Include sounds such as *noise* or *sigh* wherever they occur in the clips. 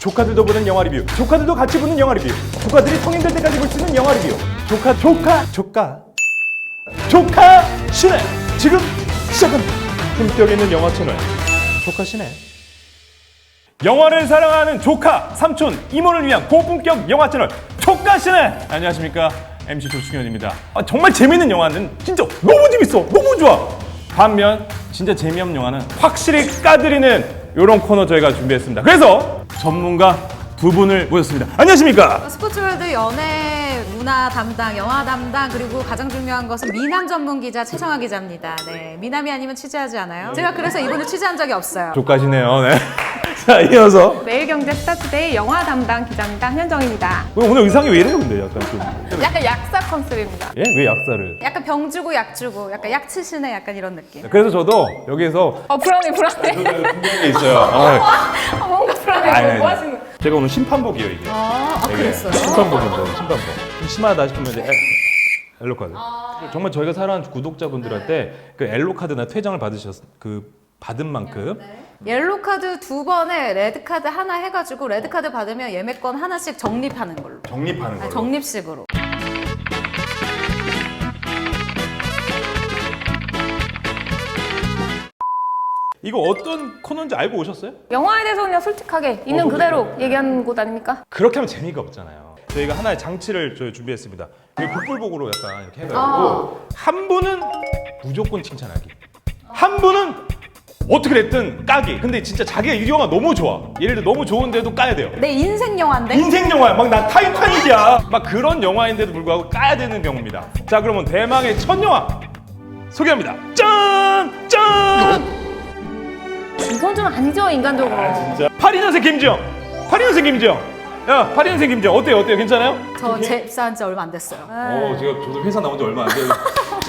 조카들도 보는 영화 리뷰. 조카들도 같이 보는 영화 리뷰. 조카들이 성인 될 때까지 볼 수 있는 영화 리뷰. 조카, 조카, 조카. 조카 시네. 지금 시작합니다. 품격 있는 영화 채널. 조카 시네. 영화를 사랑하는 조카, 삼촌, 이모를 위한 고품격 영화 채널 조카 시네. 안녕하십니까? MC 조충현입니다. 아, 정말 재밌는 영화는 진짜 너무 재밌어. 너무 좋아. 반면 진짜 재미없는 영화는 확실히 까드리는 이런 코너 저희가 준비했습니다. 그래서 전문가 두 분을 모셨습니다. 안녕하십니까? 스포츠월드 연예 문화 담당, 영화 담당 그리고 가장 중요한 것은 미남 전문 기자 최정아 기자입니다. 네, 미남이 아니면 취재하지 않아요. 제가 그래서 이분을 취재한 적이 없어요. 조카시네요. 네. *laughs* 자, 이어서 매일경제 스타트데이 영화 담당 기자입니다. 현정입니다. 오늘 의상이 왜 이래요, 근데 약간 좀. 약간 약사 컨셉입니다. 예? 왜 약사를? 약간 병 주고 약 주고 약간 약 치시네 약간 이런 느낌. 그래서 저도 여기에서 어 불안해 불안해. 궁금한 게 있어요. 아, 어, 뭔가 불안해. 아니, 뭐 아니. 하시는? 거예요? 제가 오늘 심판복이에요 이게. 아, 아 이게 그랬어요? 심판복입니다. 심판복. 좀 심하다 싶으면 이제 엘- 엘로 카드. 정말 저희가 사랑하는 구독자분들한테 그 엘로 카드나 퇴장을 받으셨 그 받은 만큼 옐로 카드 두 번에 레드 카드 하나 해가지고 레드 카드 받으면 예매권 하나씩 적립하는 걸로. 적립하는 아, 걸로. 적립식으로. 이거 어떤 코너인지 알고 오셨어요? 영화에 대해서 그냥 솔직하게 있는 그대로 얘기하는 곳 아닙니까? 그렇게 하면 재미가 없잖아요. 저희가 하나의 장치를 저희 준비했습니다. 이게 북불복으로 약간 이렇게 해가지고 한 분은 무조건 칭찬하기, 한 분은 어떻게 됐든 까기. 근데 진짜 자기가 이 영화 너무 좋아. 예를 들어 너무 좋은데도 까야 돼요. 내 인생 영화인데? 인생 영화야. 막난 타이타닉이야. 막 그런 영화인데도 불구하고 까야 되는 경우입니다. 자, 그러면 대망의 첫 영화 소개합니다. 짠! 짠! 이건 좀 아니죠 인간적으로. 자, 82년생 김지영. 82년생 김지영. 야, 82년생 김지영. 어때요? 어때요? 괜찮아요? 저 재입사한 지 얼마 안 됐어요. 어, 제가 저도 회사 나온 지 얼마 안 돼요.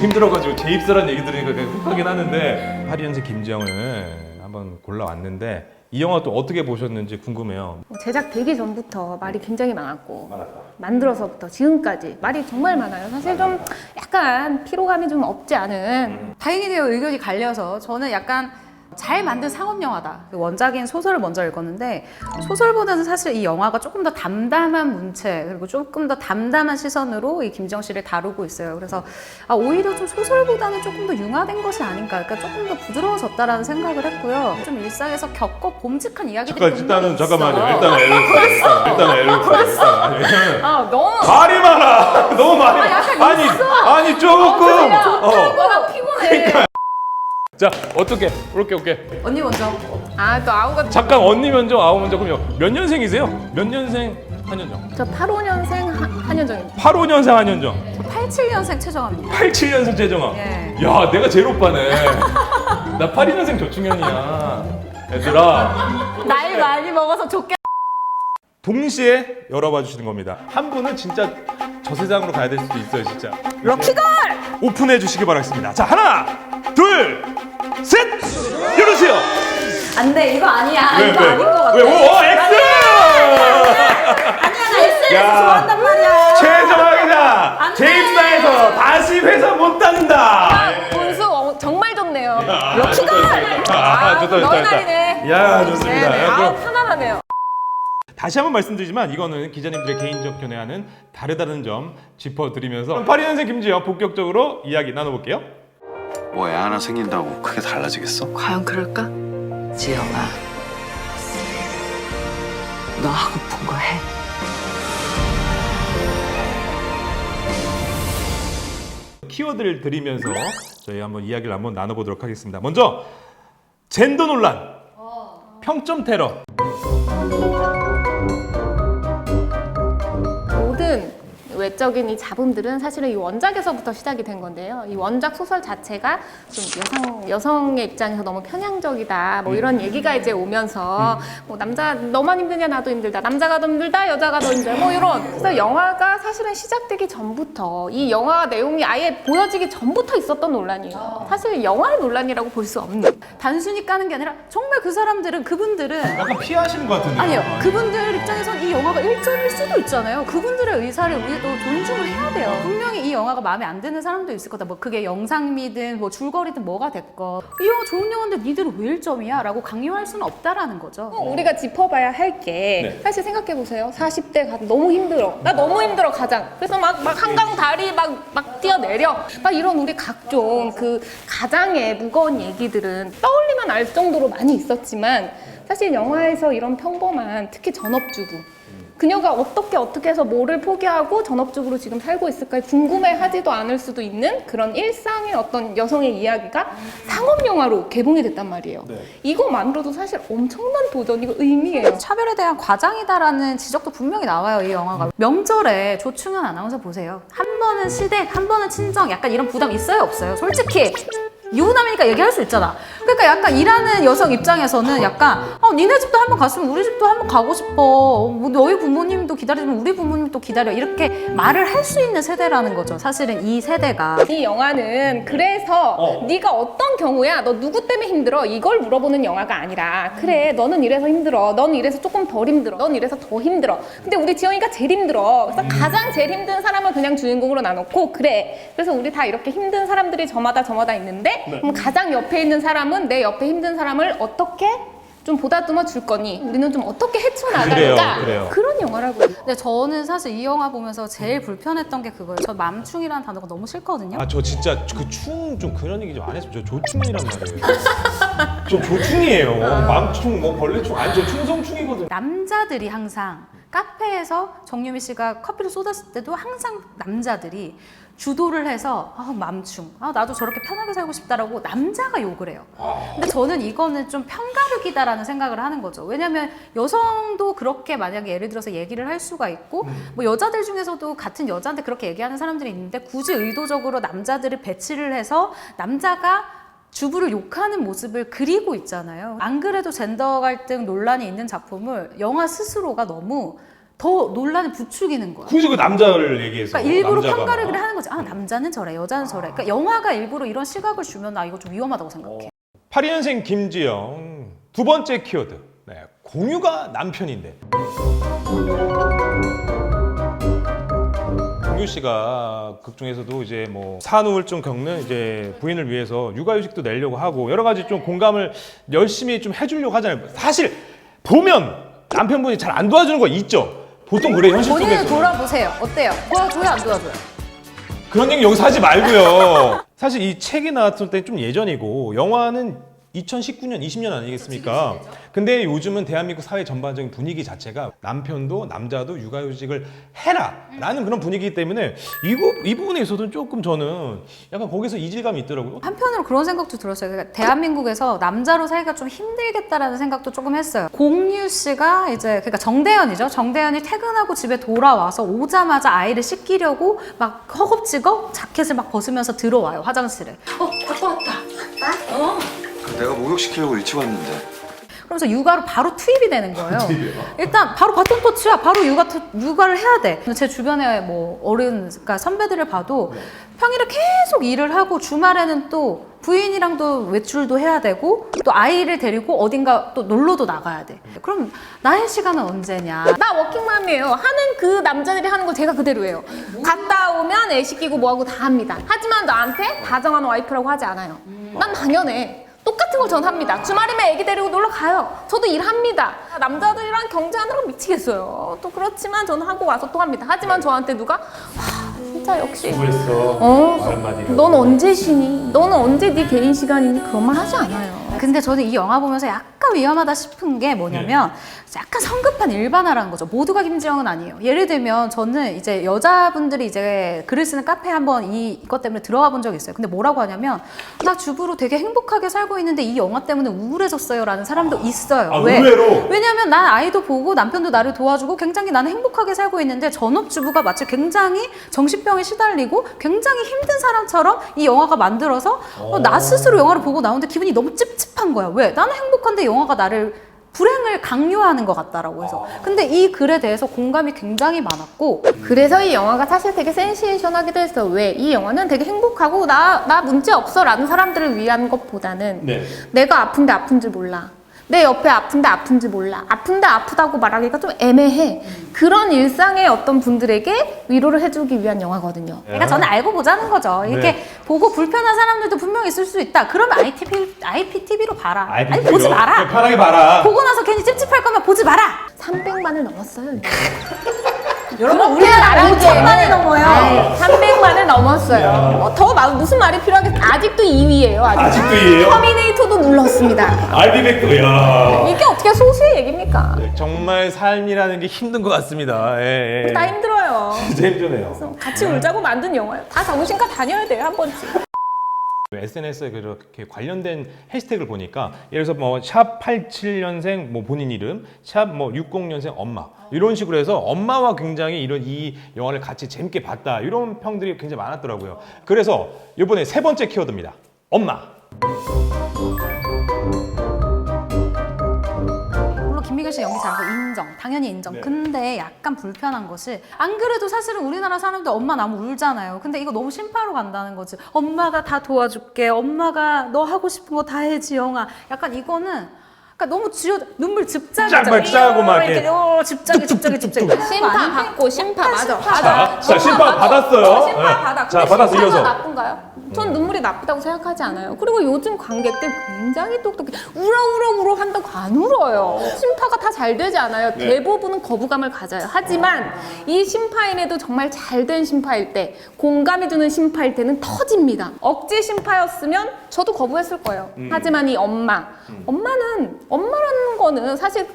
힘들어가지고 재입사라는 얘기 들으니까 그냥 훅하긴 하는데. 82년생 김지영을 한번 골라왔는데 이 영화 또 어떻게 보셨는지 궁금해요. 제작 되기 전부터 말이 굉장히 많았고 만들어서부터 지금까지 말이 정말 많아요. 사실 좀 약간 피로감이 좀 없지 않은 다행이네요. 의견이 갈려서. 저는 약간 잘 만든 상업 영화다. 그 원작인 소설을 먼저 읽었는데 소설보다는 사실 이 영화가 조금 더 담담한 문체 그리고 조금 더 담담한 시선으로 이 김정 씨를 다루고 있어요. 그래서 아, 오히려 좀 소설보다는 조금 더 융화된 것이 아닌가, 그러니까 조금 더 부드러워졌다라는 생각을 했고요. 좀 일상에서 겪어 봄직한 이야기들이 있어. 일단은 엘로 일단은 엘로 일단은 아 너무 말이 많아. *laughs* 너무 말이 많아. 아니 아니 조금. 어. 뭐가 피곤해. 자 어떻게 그렇게 오케이. 언니 먼저. 아 또 아우가 잠깐 언니 먼저 아우 먼저 그럼요. 몇 년생이세요? 몇 년생 한현정? 저 85년생 한현정입니다. 85년생 한현정. 87년생 최정합니다. 87년생 최정아. 예. 야, 내가 제일 오빠네. 나 82년생 조충현이야. 얘들아, 나이 많이 먹어서 좋게. 동시에 열어봐 주시는 겁니다. 한 분은 진짜 저 세상으로 가야 될 수도 있어요, 진짜. 럭키걸! 오픈해 주시기 바라겠습니다. 자, 하나, 둘, 셋! 열으세요! 안 돼, 이거 아니야. 왜, 이거 왜? 아닌 것 같아. 왜? 오, 어, X! 아니야, 나 SNS 야. 좋아한단 말이야. 안 돼. 재입사해서 다시 회사 못 다닌다! 분수 어, 정말 좋네요. 럭키걸! 아, 좋다, 좋다, 좋다. 날이네. 야, 좋습니다. 네네. 야, 아 그럼 편안하네요. 다시 한번 말씀드리지만 이거는 기자님들의 개인적 견해와는 다르다는 점 짚어드리면서 82년생 김지영 본격적으로 이야기 나눠볼게요. 뭐 애 하나 생긴다고 크게 달라지겠어? 과연 그럴까? 지영아, 너 하고픈 거 해. 키워드를 드리면서 저희 한번 이야기를 한번 나눠보도록 하겠습니다. 먼저 젠더 논란, 평점 테러. 외적인 이 잡음들은 사실은 이 원작에서부터 시작이 된 건데요. 이 원작 소설 자체가 좀 여성 여성의 입장에서 너무 편향적이다. 뭐 이런 얘기가 이제 오면서 뭐 남자 너만 힘드냐 나도 힘들다. 남자가 더 힘들다. 여자가 더 힘들다. 뭐 이런. 그래서 영화가 사실은 시작되기 전부터 이 영화 내용이 아예 보여지기 전부터 있었던 논란이에요. 사실 영화의 논란이라고 볼 수 없는. 단순히 까는 게 아니라 정말 그 사람들은 그분들은 약간 피하시는 것 같은데. 아니요 그분들이 입장에선 이 영화가 1점일 수도 있잖아요. 그분들의 의사를 우리도 존중을 해야 돼요. 분명히 이 영화가 마음에 안 드는 사람도 있을 거다. 뭐 그게 영상미든 뭐 줄거리든 뭐가 됐건 이 영화 좋은 영화인데 니들은 왜 1점이야? 라고 강요할 수는 없다라는 거죠. 어, 우리가 짚어봐야 할 게 네. 사실 생각해 보세요. 40대 가 너무 힘들어. 나 너무 힘들어 가장. 그래서 막 막 한강 다리 막 막 뛰어내려. 막 이런 우리 각종 그 가장의 무거운 얘기들은 떠올리면 알 정도로 많이 있었지만 사실 영화에서 이런 평범한 특히 전업주부 그녀가 어떻게 어떻게 해서 뭐를 포기하고 전업주부로 지금 살고 있을까 궁금해하지도 않을 수도 있는 그런 일상의 어떤 여성의 이야기가 상업 영화로 개봉이 됐단 말이에요. 이거만으로도 사실 엄청난 도전이고 의미예요. 차별에 대한 과장이다라는 지적도 분명히 나와요 이 영화가. 명절에 조충현 아나운서 보세요. 한 번은 시댁 한 번은 친정 약간 이런 부담 있어요 없어요? 솔직히 유부남이니까 얘기할 수 있잖아. 그러니까 약간 일하는 여성 입장에서는 약간 어 니네 집도 한번 갔으면 우리 집도 한번 가고 싶어. 뭐 너희 부모님도 기다리면 우리 부모님도 기다려. 이렇게 말을 할 수 있는 세대라는 거죠. 사실은 이 세대가. 이 영화는 그래서 어. 네가 어떤 경우야? 너 누구 때문에 힘들어? 이걸 물어보는 영화가 아니라. 그래 너는 이래서 힘들어. 넌 이래서 조금 덜 힘들어. 넌 이래서 더 힘들어. 근데 우리 지영이가 제일 힘들어. 그래서 가장 제일 힘든 사람을 그냥 주인공으로 나놓고 그래. 그래서 우리 다 이렇게 힘든 사람들이 저마다 저마다 있는데 그럼 가장 옆에 있는 사람은 내 옆에 힘든 사람을 어떻게 좀 보다듬어 줄 거니 우리는 좀 어떻게 헤쳐나갈까 그래요, 그래요. 그런 영화라고 근데 저는 사실 이 영화 보면서 제일 불편했던 게 그거예요 저 맘충이라는 단어가 너무 싫거든요 아 저 진짜 그 충 좀 그런 얘기 좀 안 했으면 저 조충이란 말이에요. 저 조충이에요. 맘충 뭐 벌레충 아니 저 충성충이거든. 남자들이 항상 카페에서 정유미 씨가 커피를 쏟았을 때도 항상 남자들이 주도를 해서 아 맘충. 아 나도 저렇게 편하게 살고 싶다라고 남자가 욕을 해요. 근데 저는 이거는 좀 편가르기다라는 생각을 하는 거죠. 왜냐면 여성도 그렇게 만약에 예를 들어서 얘기를 할 수가 있고 뭐 여자들 중에서도 같은 여자한테 그렇게 얘기하는 사람들이 있는데 굳이 의도적으로 남자들을 배치를 해서 남자가 주부를 욕하는 모습을 그리고 있잖아요. 안 그래도 젠더 갈등 논란이 있는 작품을 영화 스스로가 너무 더 논란을 부추기는 거야. 굳이 그 남자를 얘기해서. 그러니까 일부러 남자가. 편가르기를 하는 거지. 아 남자는 저래, 여자는 저래. 그러니까 영화가 일부러 이런 시각을 주면 나 이거 좀 위험하다고 생각해. 82년생 김지영 두 번째 키워드. 네, 공유가 남편인데. 공유 씨가 극 중에서도 이제 뭐 산후우울증 겪는 이제 부인을 위해서 육아휴직도 내려고 하고 여러 가지 좀 공감을 열심히 좀 해주려고 하잖아요. 사실 보면 남편분이 잘 안 도와주는 거 있죠. 보통 그래 현실 본인을 속에서. 돌아보세요. 어때요? 도와줘요, 안 도와줘요? 그런 얘기 여기서 하지 말고요. 사실 이 책이 나왔을 때 좀 예전이고 영화는 2019년, 20년 아니겠습니까? 근데 요즘은 대한민국 사회 전반적인 분위기 자체가 남편도 남자도 육아휴직을 해라 라는 그런 분위기이기 때문에 이거 이 부분에 있어서는 조금 저는 약간 거기서 이질감이 있더라고요. 한편으로 그런 생각도 들었어요. 그러니까 대한민국에서 남자로 살기가 좀 힘들겠다라는 생각도 조금 했어요. 공유 씨가 이제 그러니까 정대현이죠. 정대현이 퇴근하고 집에 돌아와서 오자마자 아이를 씻기려고 막 허겁지겁 자켓을 막 벗으면서 들어와요 화장실에. 어, 아빠 왔다. 어. 내가 목욕시키려고 일찍 왔는데 그러면서 육아로 바로 투입이 되는 거예요. 일단 바로 바톤 터치야. 바로 육아 투- 육아를 해야 돼. 제 주변에 뭐 어른, 그러니까 선배들을 봐도 평일에 계속 일을 하고 주말에는 또 부인이랑도 외출도 해야 되고 또 아이를 데리고 어딘가 또 놀러도 나가야 돼. 그럼 나의 시간은 언제냐? 나 워킹맘이에요. 하는 그 남자들이 하는 거 제가 그대로예요. 갔다 오면 애 시키고 뭐하고 다 합니다. 하지만 나한테 다정한 와이프라고 하지 않아요. 난 당연해. 똑같은 걸 전 합니다. 주말이면 애기 데리고 놀러 가요. 저도 일합니다. 남자들이랑 경쟁하느라 미치겠어요. 또 그렇지만 저는 하고 와서 또 합니다. 하지만 저한테 누가 와 진짜 역시 수고했어. 어, 넌 언제 쉬니? 너는 언제 네 개인 시간이니? 그런 말 하지 않아요. 근데 저는 이 영화 보면서 약간 위험하다 싶은 게 뭐냐면 약간 성급한 일반화라는 거죠. 모두가 김지영은 아니에요. 예를 들면 저는 이제 여자분들이 이제 글을 쓰는 카페에 한번 이, 이것 때문에 들어가 본 적이 있어요. 근데 뭐라고 하냐면 나 주부로 되게 행복하게 살고 있는데 이 영화 때문에 우울해졌어요라는 사람도 있어요. 아, 왜? 의외로? 왜냐면 난 아이도 보고 남편도 나를 도와주고 굉장히 나는 행복하게 살고 있는데 전업주부가 마치 굉장히 정신병에 시달리고 굉장히 힘든 사람처럼 이 영화가 만들어서 어, 나 스스로 영화를 보고 나오는데 기분이 너무 찝찝 한 거야. 왜? 나는 행복한데 영화가 나를 불행을 강요하는 것 같다라고 해서. 근데 이 글에 대해서 공감이 굉장히 많았고 그래서 이 영화가 사실 되게 센세이션하기도 했어요. 왜? 이 영화는 되게 행복하고 나, 나 문제 없어 라는 사람들을 위한 것보다는 네. 내가 아픈데 아픈 줄 몰라. 내 옆에 아픈데 아픈지 몰라. 아픈데 아프다고 말하기가 좀 애매해. 그런 일상의 어떤 분들에게 위로를 해주기 위한 영화거든요. 그러니까 저는 알고 보자는 거죠. 이렇게 네. 보고 불편한 사람들도 분명 있을 수 있다. 그러면 ITV, IPTV로 봐라. 아니 IPTV 로. 보지 마라. 네, 편하게 봐라. 보고 나서 괜히 찝찝할 거면 보지 마라. 300만을 넘었어요. *laughs* 여러분 우리나라 5천만이 넘어요. 300만을 넘었어요. 어, 더 마- 무슨 말이 필요하겠어? 아직도 2위예요. 아직. 아직도 2위예요? 터미네이터도 눌렀습니다. 알비백도 야. 이게 어떻게 소수의 얘기입니까? 정말 삶이라는 게 힘든 것 같습니다. 예, 예. 다 힘들어요. *laughs* 진짜 힘드네요. 같이 울자고 만든 영화예요. 다 정신과 다녀야 돼요, 한 번씩. SNS에 그렇게 관련된 해시태그를 보니까 예를 들어서 뭐 샵 87년생 뭐 본인 이름, 샵 뭐 60년생 엄마 이런 식으로 해서 엄마와 굉장히 이런 이 영화를 같이 재밌게 봤다 이런 평들이 굉장히 많았더라고요. 그래서 이번에 세 번째 키워드입니다. 엄마. 연기 잘하고 인정, 당연히 인정. 네. 근데 약간 불편한 것이 안 그래도 사실은 우리나라 사람들 엄마 나면 울잖아요. 근데 이거 너무 심파로 간다는 거지. 엄마가 다 도와줄게. 엄마가 너 하고 싶은 거 다 해, 지영아. 약간 이거는 그러니까 너무 쥐어 눈물 쫙막 짜고 막 이렇게 어, 집작이 집작이 집작이 심파 받고 심파 맞아. 자, 자 심판 받았어요. 어, 심파 네. 받아. 자 근데 받아서 심파가 이어서. 나쁜가요? 전 눈물이 나쁘다고 생각하지 않아요. 그리고 요즘 관객들 굉장히 똑똑해. 울어 한다고 안 울어요. 심파가 다 잘 되지 않아요. 네. 대부분은 거부감을 가져요. 하지만 이 심파인에도 정말 잘 된 심파일 때, 공감이 주는 심파일 때는 터집니다. 억지 심파였으면 저도 거부했을 거예요. 음. 하지만 이 엄마, 엄마는 엄마라는 거는 사실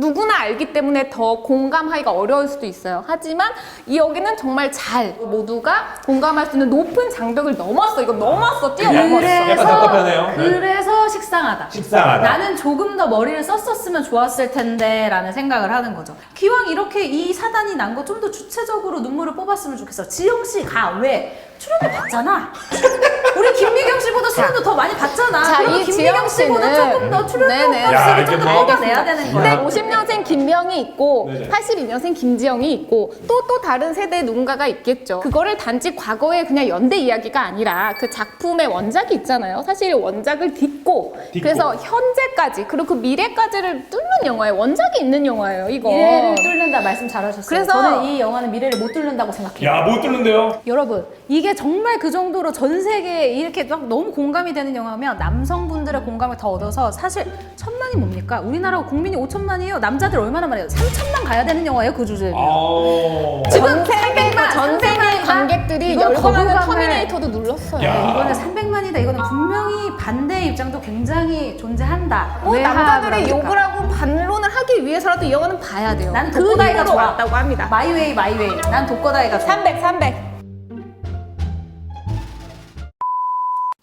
누구나 알기 때문에 더 공감하기가 어려울 수도 있어요. 하지만 이 여기는 정말 잘 모두가 공감할 수 있는 높은 장벽을 넘었어. 이거 넘었어. 뛰어넘었어. 약간 답답하네요. 네. 그래서 식상하다. 식상하다. 나는 조금 더 머리를 썼었으면 좋았을 텐데 라는 생각을 하는 거죠. 기왕 이렇게 이 사단이 난 거 좀 더 주체적으로 눈물을 뽑았으면 좋겠어. 지영 씨 가 왜 출연을 받잖아. *laughs* 우리 김미경 씨보다 출연도 더 많이 받잖아. 자, 그러면 이 김미경 씨보다 씨는- 조금 더 출연 네네. 야, 값을 이게 좀 더 뭐- 뽑아내야 되는 근데 거 야. 50년생 김명이 있고 네네. 82년생 김지영이 있고 또 또 다른 세대 누군가가 있겠죠. 그거를 단지 과거의 그냥 연대 이야기가 아니라 그 작품의 원작이 있잖아요. 사실 원작을 딛고, 딛고. 그래서 현재까지 그리고 그 미래까지를 뚫는 영화예요. 원작이 있는 영화예요. 이거. 미래를 뚫는다 말씀 잘하셨어요. 그래서- 저는 이 영화는 미래를 못 뚫는다고 생각해요. 야 못 뚫는데요. 여러분 이게 정말 그 정도로 전 세계에 이렇게 막 너무 공감이 되는 영화면 남성분들의 공감을 더 얻어서 사실 천만이 뭡니까? 우리나라 국민이 5천만이에요. 남자들 얼마나 많아요? 3천만 가야 되는 영화예요 그 주제에. 아. 지금 전 세계 300만, 전 세계 300만. 관객들이 이건 열광하는 거부감을- 터미네이터도 눌렀어요. 야. 이거는 300만이다. 이거는 분명히 반대의 입장도 굉장히 존재한다. 뭐 왜 남자들이 합니까? 욕을 하고 반론을 하기 위해서라도 이 영화는 봐야 돼요. 나는 그 독고다이가 좋아. 왔다고 합니다. 마이웨이 마이웨이. 난 독거다이가 좋아. 300, 300.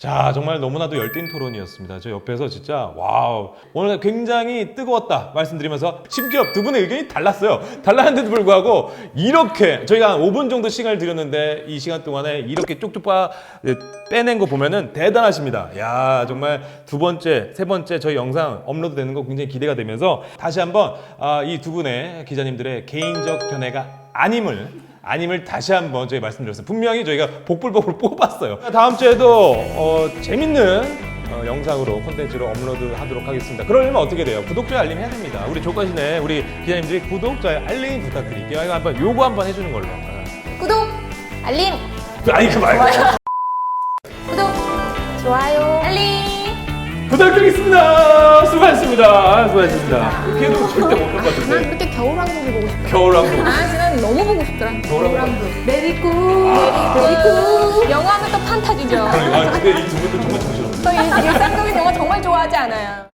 자 정말 너무나도 열띤 토론이었습니다. 저 옆에서 진짜 와우 오늘 굉장히 뜨거웠다 말씀드리면서 심지어 두 분의 의견이 달랐어요. 달랐는데도 불구하고 이렇게 저희가 한 5분 정도 시간을 드렸는데 이 시간 동안에 이렇게 쪽쪽 빠 빼낸 거 보면은 대단하십니다. 야 정말 두 번째 세 번째 저희 영상 업로드 되는 거 굉장히 기대가 되면서 다시 한번 아, 이 두 분의 기자님들의 개인적 견해가 아님을 아님을 다시 한번 저희 말씀드렸어요. 분명히 저희가 복불복을 *laughs* 뽑았어요. 다음 주에도 어, 재밌는 어, 영상으로 콘텐츠로 업로드 하도록 하겠습니다. 그러려면 어떻게 돼요? 구독, 좋아요, 알림 해야 됩니다. 우리 조건신에 우리 기자님들이 구독, 좋아요, 알림 부탁드릴게요. 이거 한번 요거 한번 해주는 걸로. 어. 구독, 알림, 아니 그 말고 구독, 좋아요, 알림. 부탁드리겠습니다. 수고하셨습니다. 수고하셨습니다. 이렇게도 절대 못 볼 것 난 같은데. 그렇게 겨울 왕국을 보고 싶어. 겨울왕국. 아, 지난 너무 보고 싶더라. 겨울왕국. 메리꾸. 그리고 영화는 또 판타지죠. 아 근데 이 두 분도 정말 정신없어요. 또 이- 일상적인 영화 정말 좋아하지 않아요.